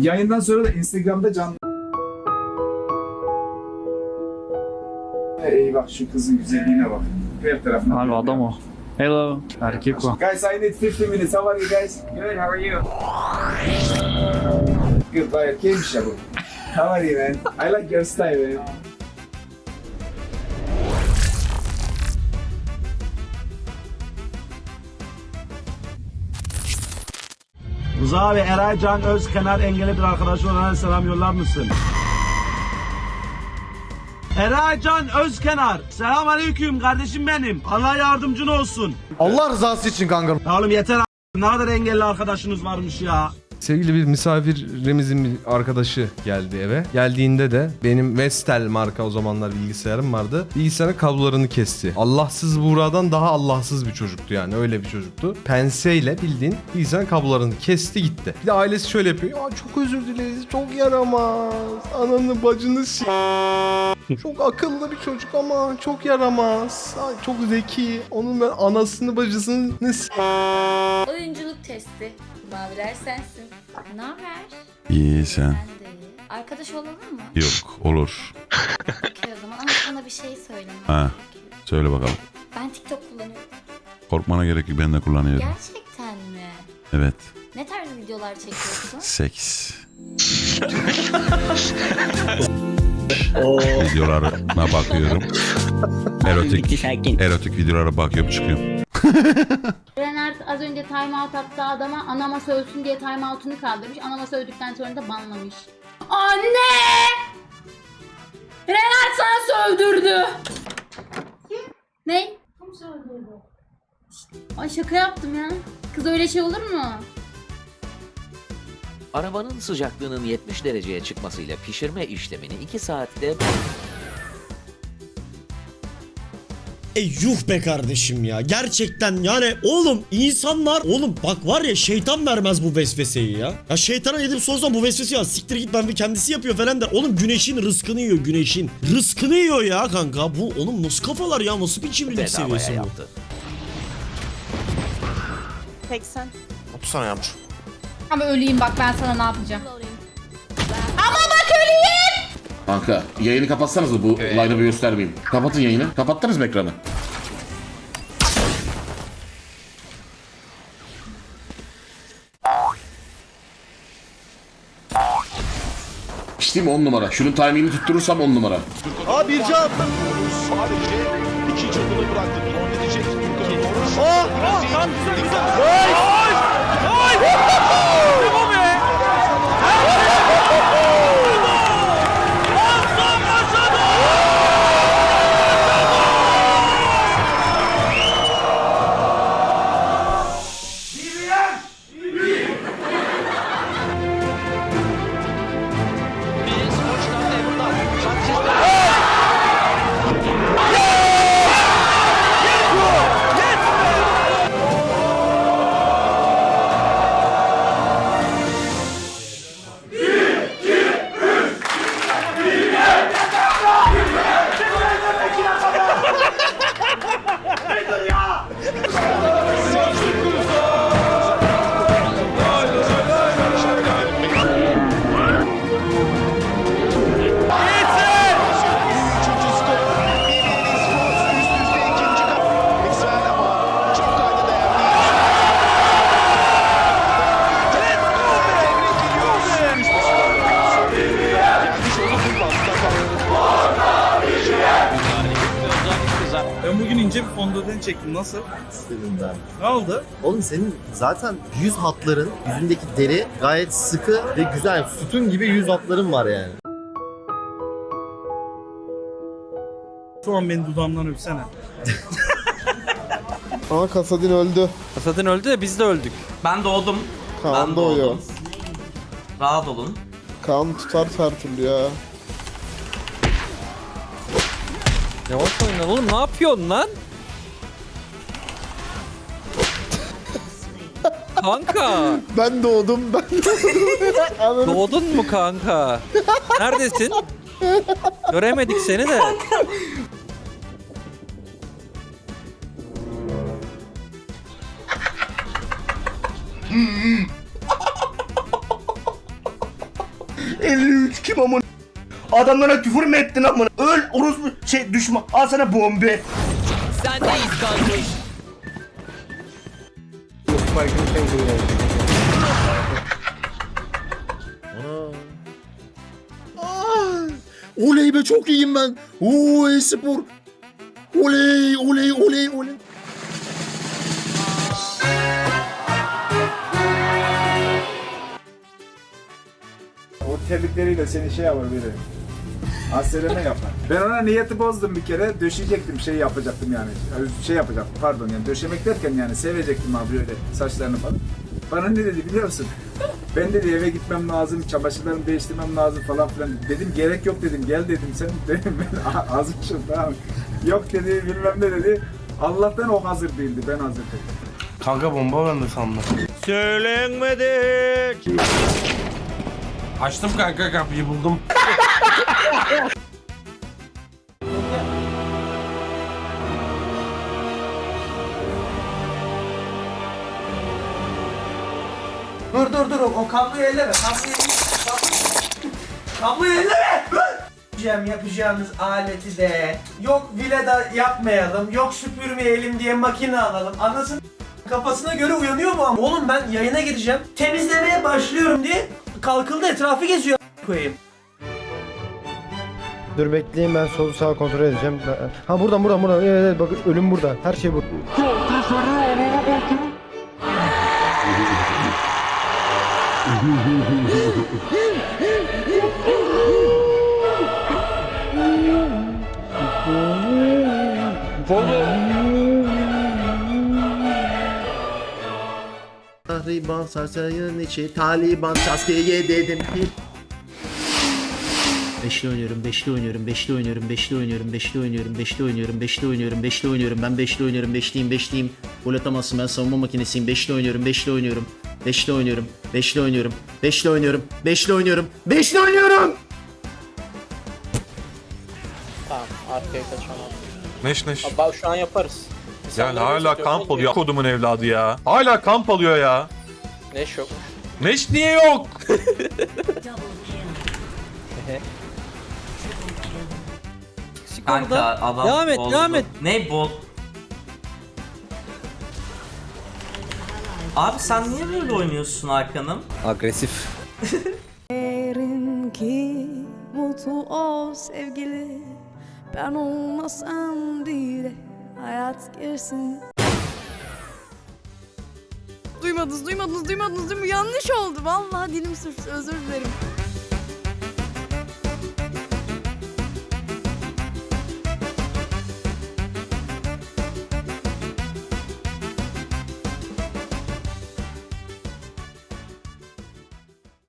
Yayından sonra da Instagram'da canlı... Ey bak şu kızın güzelliğine bak. Her tarafına. Abi adam o. Hello. Erkek o. Guys, I need 50 minutes. How are you guys? Good, how are you? Good, bye. Erkeğmiş ya bu. How are you man? I like your style man. Rıza abi Eray Can Özkenar engelli bir arkadaşı olana selam yollar mısın? Eray Can Özkenar. Selam aleyküm kardeşim benim. Allah yardımcın olsun. Allah rızası için kanka. Ya oğlum yeter a- ne kadar engelli arkadaşınız varmış ya. Sevgili bir misafirimizin bir arkadaşı geldi eve. Geldiğinde de benim Vestel marka o zamanlar bilgisayarım vardı. Bilgisayarın kablolarını kesti. Allahsız Buğra'dan daha Allahsız bir çocuktu yani öyle bir çocuktu. Penseyle bildiğin bilgisayarın kablolarını kesti gitti. Bir de ailesi şöyle yapıyor. Ya çok özür dileriz çok yaramaz. Ananı bacını s- Çok akıllı bir çocuk ama çok yaramaz. Ay, çok zeki. Onun ben anasını bacısını s- Oyunculuk testi. Maviler sensin. Ne haber? İyi sen. Ben de iyi. Arkadaş olalım mı? Yok olur. Peki o zaman ama sana bir şey söylemem Ha. gerekiyor. Söyle bakalım. Ben TikTok kullanıyorum. Korkmana gerek yok ben de kullanıyorum. Gerçekten mi? Evet. Ne tarz videolar çekiyorsun? Seks. Videolarına bakıyorum. Erotik, erotik videolara bakıyorum çıkıyorum. Az önce timeout attı adama anama sövsün diye timeout'unu kaldırmış. Anama sövdükten sonra da banlamış. Anne! Renard sana sövdürdü. Ne? Kim sövdürdü? Ay şaka yaptım ya. Kız öyle şey olur mu? Arabanın sıcaklığının 70 dereceye çıkmasıyla pişirme işlemini 2 saatte E yuh be kardeşim ya. Gerçekten yani oğlum insanlar oğlum bak var ya şeytan vermez bu vesveseyi ya. Ya şeytana dedim sorsam bu vesveseyi ya siktir git ben bir kendisi yapıyor falan der. Oğlum güneşin rızkını yiyor güneşin. Rızkını yiyor ya kanka. Bu oğlum nasıl kafalar ya nasıl bir cimrilik bedavaya seviyesi bu. yaptı. 80. Otursana Yağmur. Ama öleyim bak ben sana ne yapacağım. Kanka yayını kapatsanız bu line'ı göstermeyeyim. Kapatın yayını. Kapattınız mı ekranı? İşte mi 10 numara? Şunun timingini tutturursam 10 numara. Aa bir can. Ben bugün ince bir fondöten çektim. Nasıl? İstedim ben. Ne oldu? Oğlum senin zaten yüz hatların, yüzündeki deri gayet sıkı ve güzel. Sütun gibi yüz hatların var yani. Şu an beni dudağımdan öpsene. Ama Kasadin öldü. Zaten öldü de biz de öldük. Ben doğdum. Kaan doğuyor. Rahat olun. Kaan tutar her türlü ya. Yavaş oyna oğlum ne yapıyorsun lan? kanka Ben doğdum ben doğdum. doğdun mu kanka? Neredesin? Göremedik seni de. 53 kim amına? Adamlara küfür mü ettin amına? Öl orospu şey düşman. Al sana bombe. Sendeyiz. Aa! Oley be çok iyiyim ben. Oo e-spor. Oley oley oley oley. O terlikleriyle seni şey yapar biri. Askerine yapar. Ben ona niyeti bozdum bir kere. Döşeyecektim şey yapacaktım yani. Şey yapacaktım pardon yani döşemek derken yani sevecektim abi böyle saçlarını falan. Bana ne dedi biliyor musun? Ben dedi eve gitmem lazım, çamaşırlarımı değiştirmem lazım falan filan. Dedim gerek yok dedim, gel dedim sen dedim ben azmışım tamam. Yok dedi bilmem ne dedi. Allah'tan o hazır değildi, ben hazır dedim. Kanka bomba bende sandım. Söylenmedi. Açtım kanka kapıyı buldum. Dur dur dur o kabloyu elleme. Kabloyu elleme. Kabloyu elleme. Yapacağım yapacağımız aleti de yok vileda yapmayalım yok süpürmeyelim diye makine alalım anlasın kafasına göre uyanıyor mu ama oğlum ben yayına gireceğim temizlemeye başlıyorum diye kalkıldı etrafı geziyor koyayım. Dur bekleyin ben sol sağ kontrol edeceğim. Ha buradan buradan buradan. Evet, evet bak ölüm burada. Her şey bu. Tahriban sarsayın içi Taliban Sasuke'ye dedim ki Beşli oynuyorum, beşli oynuyorum, beşli oynuyorum, beşli oynuyorum, beşli oynuyorum, beşli oynuyorum, beşli oynuyorum, beşli oynuyorum. Ben beşli oynuyorum, beşliyim, beşliyim. Gol atamazsın ben savunma makinesiyim. Beşli oynuyorum, beşli oynuyorum, beşli oynuyorum, beşli oynuyorum, beşli oynuyorum, beşli oynuyorum, beşli oynuyorum. Tamam arkaya kaçamadım. Neş neş. Abi şu an yaparız. Yani hala kamp alıyor. oluyor. Kodumun evladı ya. Hala kamp alıyor ya. Neş yok. Neş niye yok? Double kill. Kanka adam Devam et, devam et. Ne bol? Abi sen niye böyle oynuyorsun Hakan'ım? Agresif. Derim ki mutlu ol sevgili Ben olmasam bile hayat girsin Duymadınız, duymadınız, duymadınız, duymadınız. Yanlış oldu. Vallahi dilim sürçtü. Özür dilerim.